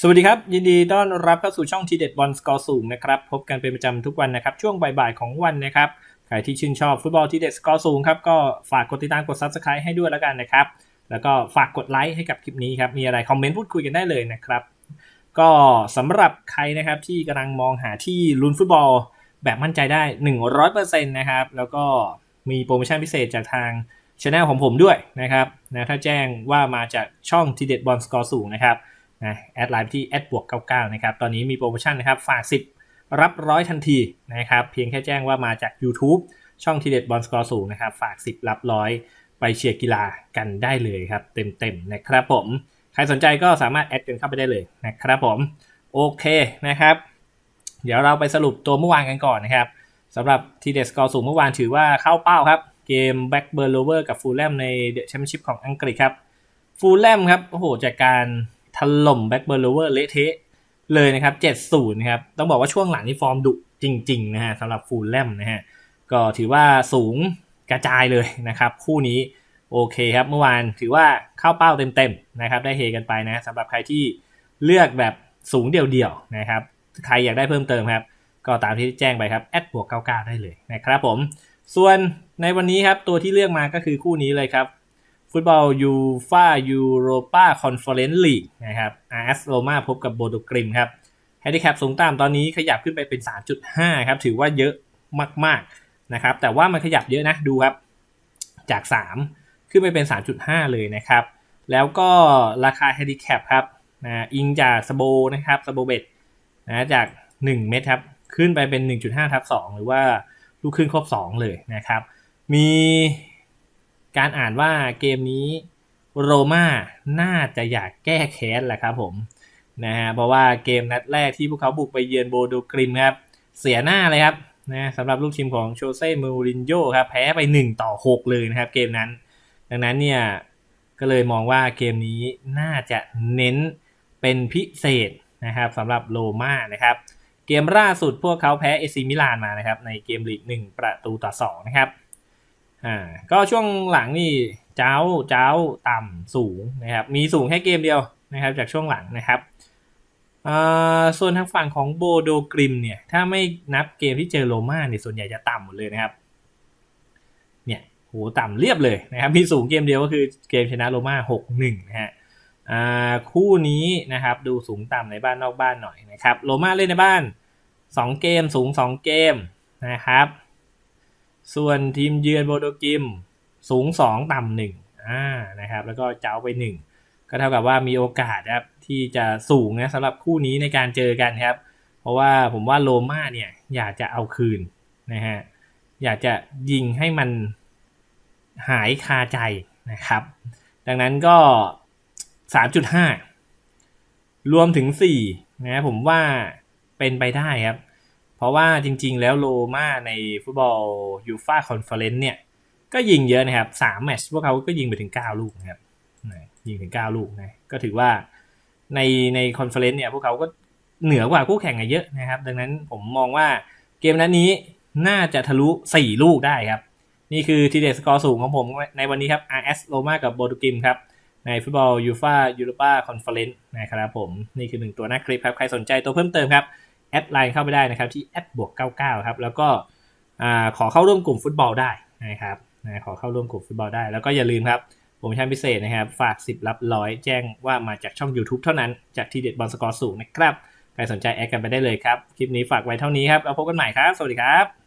สวัสดีครับ ยินดีต้อนรับเข้าสู่ช่องทีเด็ดบอลสกอร์สูงนะครับพบกันเป็นประจำทุกวันนะครับ ช่วงบ่ายๆของวันนะครับ ใครที่ชื่นชอบฟุตบอลทีเด็ดสกอร์สูงครับก็ฝากกดติดตามกด subscribe ให้ด้วยแล้วกันนะครับ แล้วก็ฝากกดไลค์ให้กับคลิปนี้ครับ มีอะไรคอมเมนต์พูดคุยกันได้เลยนะครับ ก็สำหรับใครนะครับที่กำลังมองหาที่ลุ้นฟุตบอลแบบมั่นใจได้ 100%นะครับแล้วก็มีโปรโมชั่นพิเศษจากทางช anel ของผมด้วยนะครับนะถ้าแจ้งว่ามาจากช่องทีเด็ดบอลสกอร์สูงนะครับ นะแอดไลน์ที่แอดบวก99นะครับ ตอนนี้มีโปรโมชั่นนะครับฝาก 10 รับร้อยทันทีนะครับ เพียงแค่แจ้งว่ามาจาก YouTube ช่องทีเด็ดบอลสกอร์สูงนะครับ ฝาก 10 รับร้อยไปเชียร์กีฬากันได้เลยครับ เต็มๆนะครับผม ใครสนใจก็สามารถแอดกันเข้าไปได้เลยนะครับผมโอเคนะครับ เดี๋ยวเราไปสรุปตัวเมื่อวานกันก่อนนะครับสำหรับทีเด็ดสกอร์สูงเมื่อวานถือว่าเข้าเป้าครับ เกมแบ็กเบอร์โลเวอร์กับฟูลแลมในเดอะแชมเปี้ยนชิพของอังกฤษครับฟูลแลมครับโอ้โหจากการ ถล่มแบ็กเบอร์โลเวอร์เละเทะเลยนะครับ7-0นะครับ ต้องบอกว่าช่วงหลังนี่ฟอร์มดุจริง ๆ นะฮะสำหรับฟูลแลมนะฮะ ก็ถือว่าสูงกระจายเลยนะครับ คู่นี้โอเคครับ เมื่อวานถือว่าเข้าเป้าเต็มๆนะครับ ได้เฮกันไปนะสำหรับใครที่เลือกแบบสูงเดี่ยวๆนะครับ ใครอยากได้เพิ่มเติมครับ ก็ตามที่แจ้งไปครับแอดบวก99ได้เลยนะครับผม ส่วนในวันนี้ครับตัวที่เลือกมาก็คือคู่นี้เลยครับ ฟุตบอลยูฟายูโรปาคอนเฟอเรนซ์ลีกนะครับอาร์สโรมาพบกับโบโดกริมครับแฮนดิแคปสูงตามตอนนี้ขยับขึ้นไปเป็น 3.5 ครับถือว่าเยอะมากๆนะครับแต่ว่ามันขยับเยอะนะดูครับ จาก 3 ขึ้นไปเป็น 3.5 เลยนะครับ แล้วก็ราคาแฮนดิแคปครับนะอิงจากสโบนะครับสโบเบตนะจาก 1 เม็ดครับขึ้นไปเป็น 1.5ทับ2หรือว่าลูกขึ้นครบ 2 เลยนะครับ มี การอ่านว่าเกมนี้โรม่าน่าจะอยากแก้แค้นแหละครับผมนะฮะเพราะว่าเกมนัดแรกที่พวกเขาบุกไปเยือนโบโดกริมครับ เสียหน้าเลยครับนะสำหรับลูกทีมของโชเซ่มูรินโญ่ครับแพ้ไป 1 ต่อ 6 เลยนะครับเกมนั้น ดังนั้นเนี่ยก็เลยมองว่าเกมนี้น่าจะเน้นเป็นพิเศษนะครับสำหรับโรม่านะครับ เกมล่าสุดพวกเขาแพ้เอซิมิลานมานะครับในเกมลีก1ประตูต่อ2นะครับ อ่าก็ช่วงหลังนี่เจ้าเจ้าต่ำสูงนะครับ มีสูงแค่เกมเดียวนะครับ จากช่วงหลังนะครับส่วนทางฝั่งของโบโดกริมเนี่ยถ้าไม่นับเกมที่เจอโรม่าเนี่ยส่วนใหญ่จะต่ำหมดเลยนะครับ เนี่ยโหต่ำเรียบเลยนะครับ มีสูงเกมเดียวก็คือเกมชนะโรม่าหกหนึ่งนะฮะคู่นี้นะครับดูสูงต่ำในบ้านนอกบ้านหน่อยนะครับ โรม่าเล่นในบ้านสองเกมสูงสองเกมนะครับ ส่วนทีมเยือนโบโดกิมสูง 2 ต่ำหนึ่งอ่านะครับ แล้วก็เจ้าไป 1 ก็เท่ากับว่ามีโอกาสครับที่จะสูงนะสำหรับคู่นี้ในการเจอกันครับ เพราะว่าผมว่าโรม่าเนี่ยอยากจะเอาคืนนะฮะอยากจะยิงให้มันหายคาใจนะครับ ดังนั้นก็ 3.5 รวมถึง4นะผมว่าเป็นไปได้ครับ เพราะว่าจริงๆ แล้วโรม่าในฟุตบอลยูฟาคอนเฟอเรนซ์เนี่ย ก็ยิงเยอะนะครับสามแมตช์พวกเขาก็ยิงไปถึง 9 ลูกนะครับยิงถึง 9 ลูกนะ ก็ถือว่าในในคอนเฟอเรนซ์เนี่ยพวกเขาก็เหนือกว่าคู่แข่งเยอะนะครับ ดังนั้นผมมองว่าเกมนั้นนี้น่าจะทะลุ 4 ลูกได้ครับ นี่คือทีเด็ดสกอร์สูงของผมในวันนี้ครับ RS โรม่ากับโบดูกิมครับในฟุตบอลยูฟายูโรปาคอนเฟอเรนซ์นะครับผม นี่คือหนึ่งตัวหน้าคลิปครับ ใครสนใจตัวเพิ่มเติมครับ แอดไลน์เข้าไปได้นะครับที่แอดบวกเก้าครับแล้วก็ขอเข้าร่วมกลุ่มฟุตบอลได้นะครับขอเข้าร่วมกลุ่มฟุตบอลได้ แล้วก็อย่าลืมครับโปรโมชั่นพิเศษนะครับ ฝาก 10 รับร้อยแจ้งว่ามาจากช่อง YouTube เท่านั้น จากทีเด็ดบอลสกอร์สูงนะครับ ใครสนใจแอดกันไปได้เลยครับ คลิปนี้ฝากไว้เท่านี้ครับ แล้วพบกันใหม่ครับ สวัสดีครับ